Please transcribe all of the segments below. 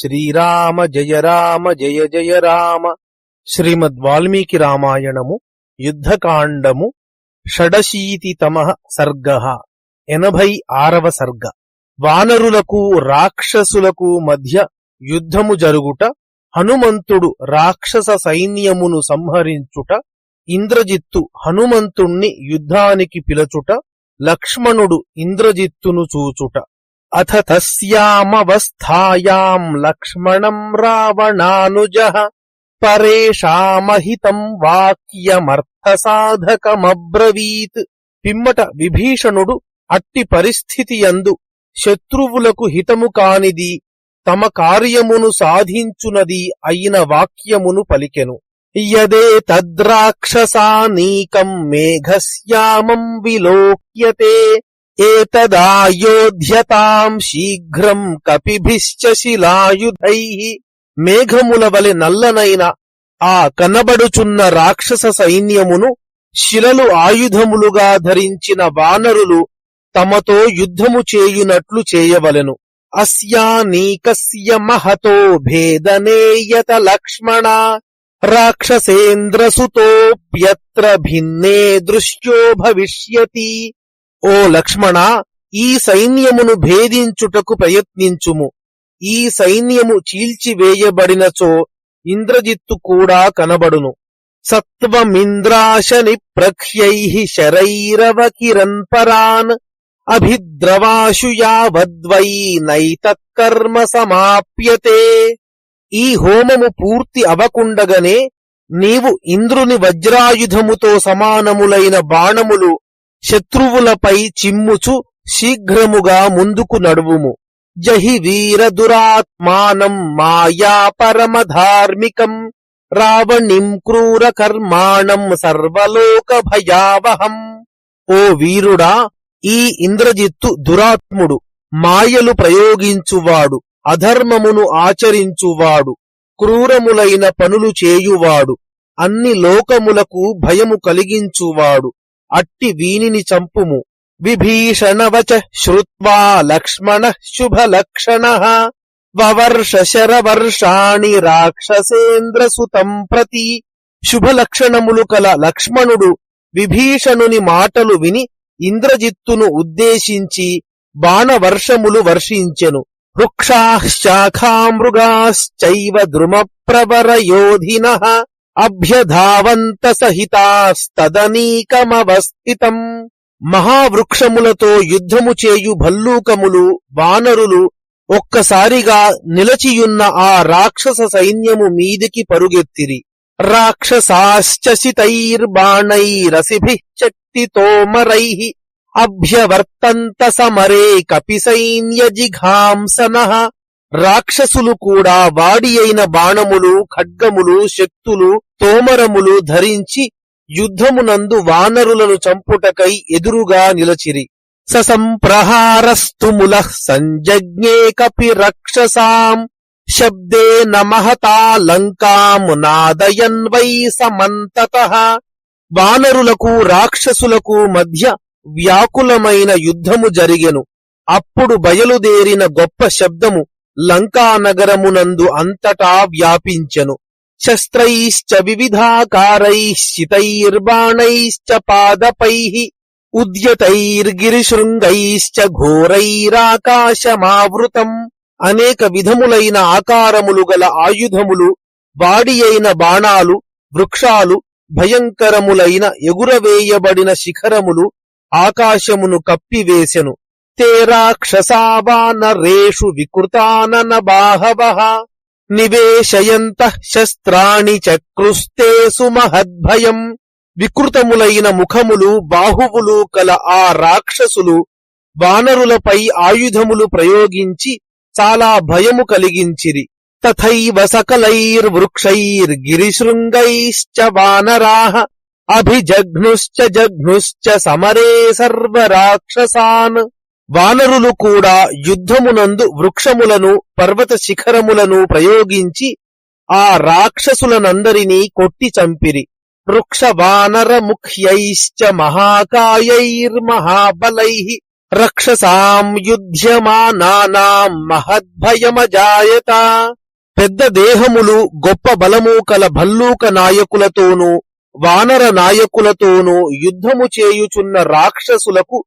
శ్రీరామ జయ రామ జయ జయ రామ. శ్రీమద్ వాల్మీకి రామాయణము యుద్ధకాండము షడశీతితమ సర్గ ఎనభై ఆరవ సర్గ. వానరులకు రాక్షసులకు మధ్య యుద్ధము జరుగుట హనుమంతుడు రాక్షస సైన్యమును సంహరించుట ఇంద్రజిత్తు హనుమంతుణ్ణి యుద్ధానికి పిలచుట లక్ష్మణుడు ఇంద్రజిత్తును చూచుట. అథ తస్యామవస్థాయాం లక్ష్మణం రావణానుజ పరేషామహితం వాక్యమర్థసాధకమబ్రవీత్. పిమ్మట విభీషణుడు అట్టి పరిస్థితి యందు శత్రువులకు హితము కానిది తమ కార్యమును సాధించునది అయిన వాక్యమును పలికెను. యదే తద్రాక్షసానీకం మేఘశ్యామం విలోక్యతే ఏతదాయోధ్యతాం శీఘ్రం కపిభిశ్చ శిలాయుధై. మేఘముల వలె నల్లనైన ఆ కనబడుచున్న రాక్షస సైన్యమును శిలలు ఆయుధములుగా ధరించిన వానరులు తమతో యుద్ధము చేయునట్లు చేయవలెను. అస్యానీకస్య మహతో భేదనేయత లక్ష్మణ. రాక్షసేంద్రసుతోప్యత్ర భిన్నే దృశ్యో భవిష్యతి. ఓ లక్ష్మణ ఈ సైన్యమును భేదించుటకు ప్రయత్నించుము. ఈ సైన్యము చీల్చివేయబడినచో ఇంద్రజిత్తు కూడా కనబడును. సత్వమింద్రాశని ప్రఖ్యై శరైరవ కిరన్పరాన్ అభిద్రవాశు యావద్వై నైతత్కర్మ సమాప్యతే. ఈ హోమము పూర్తి అవకుండగనే నీవు ఇంద్రుని వజ్రాయుధముతో సమానములైన బాణములు శత్రువులపై చిమ్ముచు శీఘ్రముగా ముందుకు నడువుము. జహి వీర దురాత్మానం మాయా పరమధార్మికం. రావణిం క్రూర కర్మాణం సర్వలోక భయావహం. ఓ వీరుడా ఈ ఇంద్రజిత్తు దురాత్ముడు మాయలు ప్రయోగించువాడు అధర్మమును ఆచరించువాడు క్రూరములైన పనులు చేయువాడు అన్ని లోకములకు భయము కలిగించువాడు. అట్టి వీనిని చంపుము. విభీషణవచ శ్రుత్వా లక్ష్మణ శుభలక్షణ. వవర్షశరవర్షాణి రాక్షసేంద్రసుతం ప్రతి. శుభలక్షణములు కల లక్ష్మణుడు విభీషణుని మాటలు విని ఇంద్రజిత్తును ఉద్దేశించి బాణవర్షములు వర్షించెను. వృక్షాశాఖామృగాశ్చైవ ద్రుమప్రవరయోధిన. అభ్యధావంత సహితాస్తదనీకమవస్థితం మహావృక్షములతో యుద్ధము చేయు భల్లూకములు వానరులు ఒక్కసారిగా నిలచియున్న ఆ రాక్షస సైన్యము మీదికి పరుగెత్తిరి. రాక్షసాశ్చితైర్బాణైరసిభిశక్తితోమరై అభ్యవర్తంత సమరే కపి సైన్యజిఘాంసన రాక్షసులు కూడా వాడి అయిన బాణములు ఖడ్గములు శక్తులు తోమరములు ధరించి యుద్ధమునందు వానరులను చంపుటకై ఎదురుగా నిలచిరి. ససంప్రహారస్తుముల సంజజ్ఞే కపి రక్షసాం. శబ్దే నమహతా లంకాం నాదయన్ వై సమంతత. వానరులకు రాక్షసులకు మధ్య వ్యాకులమైన యుద్ధము జరిగెను. అప్పుడు బయలుదేరిన గొప్ప శబ్దము లంకానగరమునందు అంతటా వ్యాపించెను. శస్త్రైశ్చ వివిధాకారైశ్చితైర్బాణైశ్చ పాదపైః ఉద్యతైర్గిరిశృంగైశ్చ ఘోరైరాకాశమావృతం. అనేక విధములైన ఆకారములు గల ఆయుధములు వాడి అయిన బాణాలు వృక్షాలు భయంకరములైన ఎగురవేయబడిన శిఖరములు ఆకాశమును కప్పివేసెను. తే రాక్షసావానరేషు వికృతానన బాహవః నివేశయంత శస్త్రాణి చక్రుస్తే సుమహద్భయం వికృతములైన ముఖములు బాహువులు కల ఆ రాక్షసులు వానరులపై ఆయుధములు ప్రయోగించి చాలా భయము కలిగించిరి తథైవ సకలైర్వృక్షైర్గిరిశృంగైశ్చ వానరాः అభిజఘ్నుశ్చ జఘ్నుశ్చ సమరే సర్వరాక్షసాన్ వానరులు కూడా యుద్ధమునందు వృక్షములను పర్వత శిఖరములను ప్రయోగించి ఆ రాక్షసులనందరినీ కొట్టి చంపిరి. వృక్ష వానర ముఖ్యైశ్చ మహాకాయైర్మహాబలై రక్షసాం యుధ్యమానానాం మహద్భయమజాయత. పెద్ద దేహములు గొప్ప బలము కల భల్లూక నాయకులతోనూ వానర నాయకులతోనూ యుద్ధము చేయుచున్న రాక్షసులకు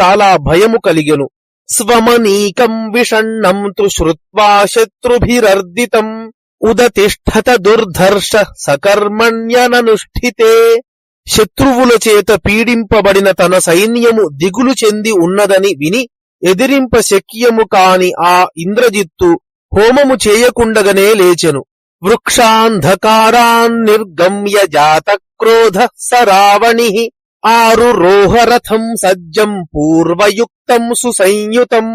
చాలా భయము కలిగెను. స్వమనీకం విషణ్ణం తు శ్రువా శత్రుభిరర్దితం. ఉదతిష్ఠత దుర్ధర్ష సకర్మణ్యననుష్ఠితే. శత్రువుల చేత పీడింపబడిన తన సైన్యము దిగులు చెంది ఉన్నదని విని ఎదిరింప శక్యము కాని ఆ ఇంద్రజిత్తు హోమము చేయకుండగనే లేచెను. వృక్షాంధకారాన్ నిర్గమ్య జాత క్రోధ సరావణి. ఆరు రోహరథం సజ్జం పూర్వయుక్తం సుసంయుతం.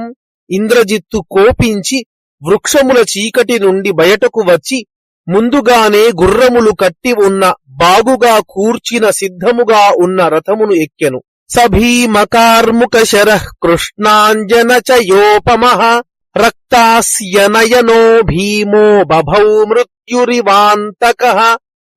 ఇంద్రజిత్తు కోపించి వృక్షముల చీకటి నుండి బయటకు వచ్చి ముందుగానే గుర్రములు కట్టి ఉన్న బాగుగా కూర్చిన సిద్ధముగా ఉన్న రథమును ఎక్కెను. సభీమకార్ముక శర కృష్ణాంజన చయోపమః రక్తాస్యనయనో భీమో బభౌ మృత్యురివాంతక.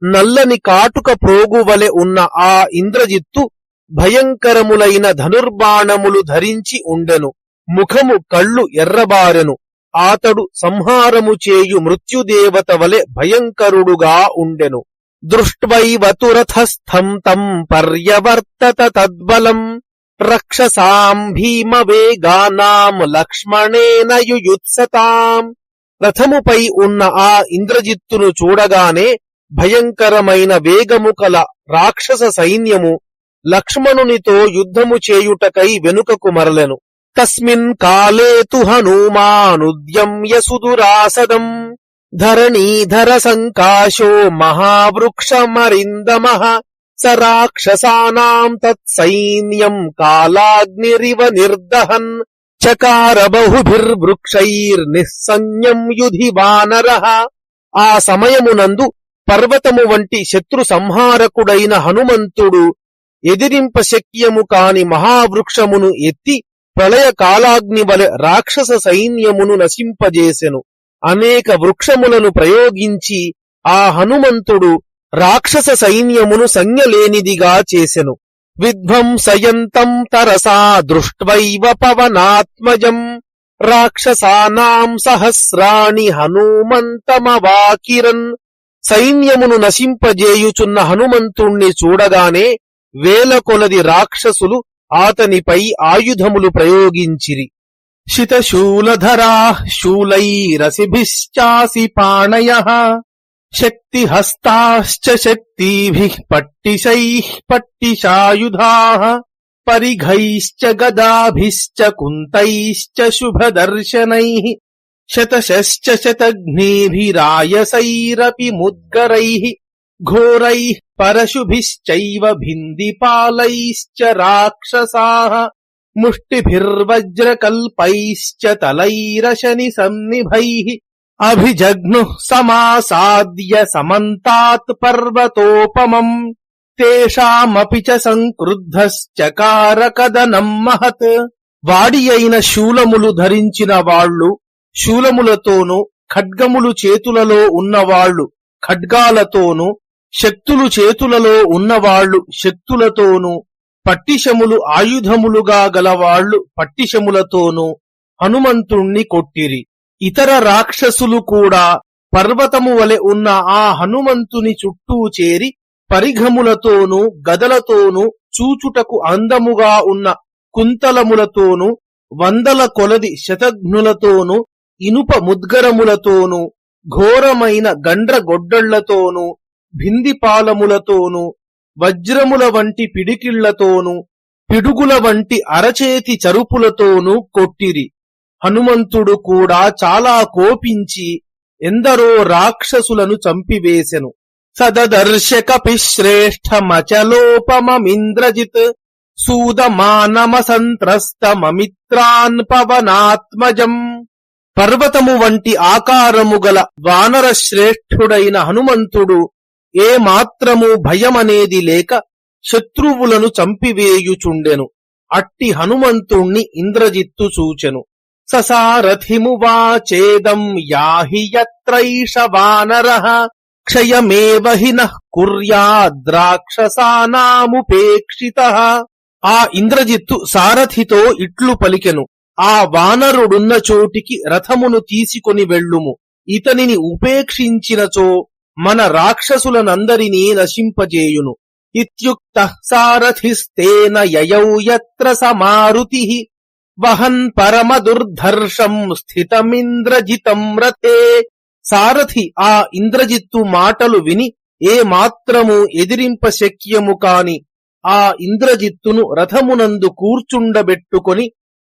నల్లని కాటుక ప్రోగువలె ఉన్న ఆ ఇంద్రజిత్తు భయంకరములైన ధనుర్బాణములు ధరించి ఉండెను. ముఖము కళ్ళు ఎర్రబారెను. ఆతడు సంహారము చేయు మృత్యుదేవత వలె భయంకరుడుగా ఉండెను. దృష్ట్వైవతురథస్థం తం పర్యవర్తత తద్బలం. రక్షసాం భీమవేగానాం లక్ష్మణేన యుయుత్సతాం. రథముపై ఉన్న ఆ ఇంద్రజిత్తును చూడగానే భయంకరమైన వేగము కల రాక్షస సైన్యము లక్ష్మణునితో యుద్ధము చేయుటకై వెనుకకు మరలెను. తస్మిన్ కాలే తు హనుమానుద్యమ్య సుదురాసదం. ధరణీధర సంకాశో మహావృక్షమరిందమ స రాక్షసానాం తత్సైన్యం కాలాగ్నిరివ నిర్దహన్. చకార బహుభిర్వృక్షైర్నిస్సంయం యుధి వానర. ఆ సమయమునందు పర్వతము వంటి శత్రు సంహారకుడైన హనుమంతుడు ఎదిరింప శక్యము కాని మహావృక్షమును ఎత్తి ప్రళయ కాలాగ్ని వలె రాక్షస సైన్యమును నశింపజేసెను. అనేక వృక్షములను ప్రయోగించి ఆ హనుమంతుడు రాక్షస సైన్యమును సంజ్ఞలేనిదిగా చేసెను. విధ్వంసయంతం తరసా దృష్ట్వైవ పవనాత్మజం రాక్షసానాం సహస్రాణి హనుమంతమవాకిరన్ సైన్యమును నశింపజేయుచున్న హనుమంతుణ్ణి చూడగానే వేల కొలది రాక్షసులు ఆతనిపై ఆయుధములు ప్రయోగించిరి. శితశూలధరా శూలైరసిభిశ్చాసి పాణయ శక్తిహస్తాశ్చ శక్తిభిః పట్టిశైః పట్టిశాయుధాः పరిఘైశ్చ గదాభిశ్చ కుంతైశ్చ శుభదర్శనై శతశశ్చ శతఘ్నేభిరాయసైరపి ముద్గరైः ఘోరైः పరశుభిశ్చైవ భిందిపాలైశ్చ రాక్షసాः ముష్టిభిర్వజ్రకల్పైశ్చ తలైరశని సన్నిభైः అభిజగ్నుః సమాసాద్య సమంతాత్ పర్వతోపమం తేషామపి చ సంక్రుద్ధశ్చకార కదనం మహత్. వాడి అయిన శూలములు ధరించిన వాళ్ళు శూలములతోనూ ఖడ్గములు చేతులలో ఉన్నవాళ్ళు ఖడ్గాలతోనూ శక్తులు చేతులలో ఉన్నవాళ్ళు శక్తులతోనూ పట్టిశములు ఆయుధములుగా గలవాళ్ళు పట్టిశములతోనూ హనుమంతుణ్ణి కొట్టిరి. ఇతర రాక్షసులు కూడా పర్వతము వలె ఉన్న ఆ హనుమంతుని చుట్టూ చేరి పరిఘములతోనూ గదలతోనూ చూచుటకు అందముగా ఉన్న కుంతలములతోనూ వందల కొలది శతఘ్నులతోనూ ఇనుప ముద్గరములతోనూ ఘోరమైన గండ్రగొడ్డళ్ళతోనూ భిందిపాలములతోనూ వజ్రముల వంటి పిడికిళ్ళతోనూ పిడుగుల వంటి అరచేతి చరుపులతోనూ కొట్టిరి. హనుమంతుడు కూడా చాలా కోపించి ఎందరో రాక్షసులను చంపివేశెను సదదర్శకపి శ్రేష్టమచలోపమమింద్రజిత్ సూదమానమ సంత్రస్తమమిత్రాన్ పవనాత్మజం పర్వతము వంటి ఆకారము గల వానర శ్రేష్ఠుడైన హనుమంతుడు ఏ మాత్రము భయమనేది లేక శత్రువులను చంపివేయుచుండెను. అట్టి హనుమంతుణ్ణి ఇంద్రజిత్తు చూచెను. ససారథిమువాచేదం యాహి యత్రైష వానర క్షయమేవహిన కుర్యాద్రాక్షసానాముపేక్షిత ఆ ఇంద్రజిత్తు సారథితో ఇట్లు పలికెను. ఆ వానరుడున్న చోటికి రథమును తీసుకొని వెళ్ళుము. ఇతనిని ఉపేక్షించినచో మన రాక్షసులనందరినీ నశింపజేయును. ఇత్యుక్త సారథిస్తేన యయౌ యత్ర సమారుతి వహన్ పరమ దుర్ధర్షం స్థితమింద్రజితం రథే సారథి ఆ ఇంద్రజిత్తు మాటలు విని ఏ మాత్రము ఎదిరింప శక్యము కాని ఆ ఇంద్రజిత్తును రథమునందు కూర్చుండబెట్టుకొని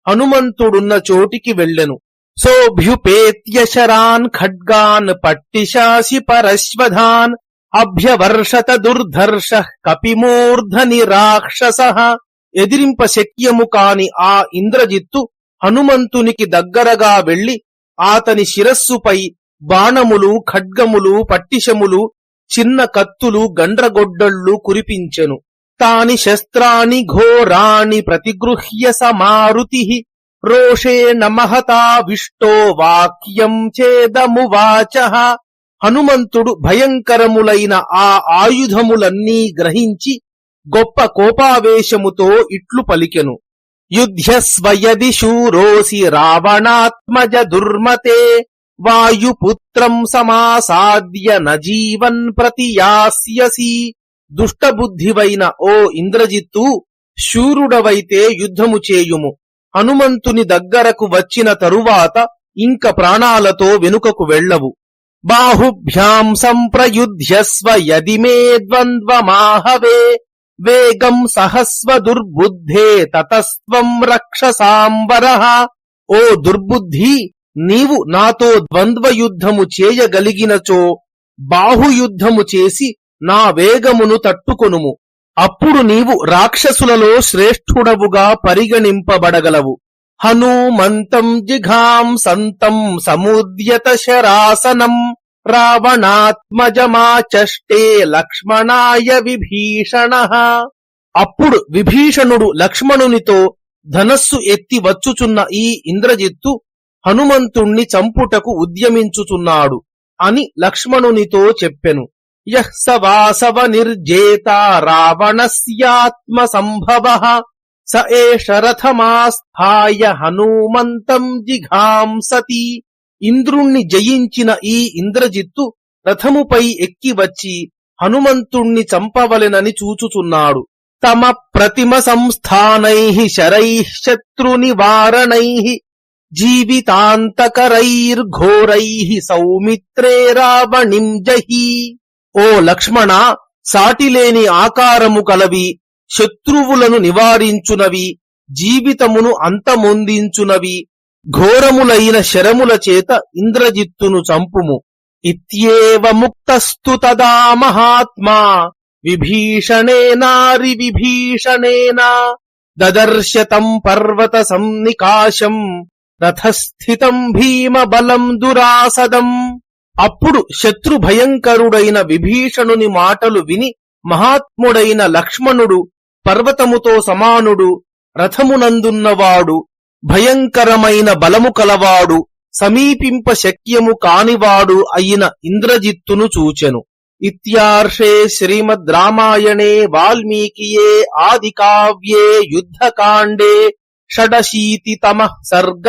హనుమంతుడున్న చోటికి వెళ్ళెను. సోభ్యుపేత్యశరాన్ ఖడ్గాన్ పట్టిశాసి పరశ్వధాన్ అభ్యవర్షత దుర్ధర్ష కపిమూర్ధని రాక్షస ఎదిరింప శక్యము కాని ఆ ఇంద్రజిత్తు హనుమంతునికి దగ్గరగా వెళ్ళి ఆతని శిరస్సుపై బాణములు ఖడ్గములు పట్టిశములు చిన్న కత్తులు గండ్రగొడ్డళ్ళు కురిపించెను. తాని శస్త్రాని ఘోరాణి ప్రతిగృహ్య సమారుతి. రోషేణ మహతావిష్టో వాక్యం చేదమువాచ. హనుమంతుడు భయంకరములైన ఆ ఆయుధములన్నీ గ్రహించి గొప్ప కోపావేశముతో ఇట్లు పలికెను. యుధ్యస్వయది శూరోసి రావణాత్మజ దుర్మతే. వాయుపుత్రం సమాసాద్య నజీవన్ ప్రతియాస్యసి. దుష్టబుద్ధివైన ఓ ఇంద్రజిత్తు శూరుడవైతే యుద్ధము చేయుము. హనుమంతుని దగ్గరకు వచ్చిన తరువాత ఇంక ప్రాణాలతో వెనుకకు వెళ్ళవు. బాహుభ్యాం సంప్రయుధ్యస్వ యది మే ద్వంద్వమాహవే వేగం సహస్వ దుర్బుద్ధే తతస్వం రక్షసాంబర ఓ దుర్బుద్ధి నీవు నాతో ద్వంద్వ యుద్ధము చేయగలిగినచో బాహుయుద్ధము చేసి నా వేగమును తట్టుకొనుము. అప్పుడు నీవు రాక్షసులలో శ్రేష్ఠుడవుగా పరిగణింపబడగలవు. హనుమంతం జిఘాం సంతం సముద్యత శరాసనం రావణాత్మజమాచష్టే లక్ష్మణాయ విభీషణ. అప్పుడు విభీషణుడు లక్ష్మణునితో ధనస్సు ఎత్తి వచ్చుచున్న ఈ ఇంద్రజిత్తు హనుమంతుణ్ణి చంపుటకు ఉద్యమించుచున్నాడు అని లక్ష్మణునితో చెప్పెను. యః స వాసవ నిర్జేత రావణస్యాత్మ సంభవ స ఏష రథమాస్థాయ హనుమంతం జిఘాంసతి ఇంద్రుణ్ణి జయించిన ఈ ఇంద్రజిత్తు రథముపై ఎక్కి వచ్చి హనుమంతుణ్ణి చంపవలెనని చూచుచున్నాడు. తమ ప్రతిమ సంస్థానై శరై శత్రు నివారణై జీవితాంతకరైర్ఘోరై సౌమిత్రే రావణిం జహి. ఓ లక్ష్మణ సాటిలేని ఆకారము కలవి శత్రువులను నివారించునవి జీవితమును అంతమొందించునవి ఘోరములైన శరముల చేత ఇంద్రజిత్తును చంపుము. ఇత్యేవ ముక్తస్తు తదా మహాత్మా విభీషణేనారి విభీషణేనా దదర్శతం పర్వత సన్నికాశం రథస్థితం భీమ బలం దురాసదం. అప్పుడు శత్రు భయంకరుడైన విభీషణుని మాటలు విని మహాత్ముడైన లక్ష్మణుడు పర్వతముతో సమానుడు రథమునందున్నవాడు భయంకరమైన బలము కలవాడు సమీపింప శక్యము కానివాడు అయిన ఇంద్రజిత్తును చూచెను. ఇత్యార్షే శ్రీమద్ రామాయణే వాల్మీకియే ఆది కావ్యే యుద్ధకాండే షడశీతితమ సర్గ.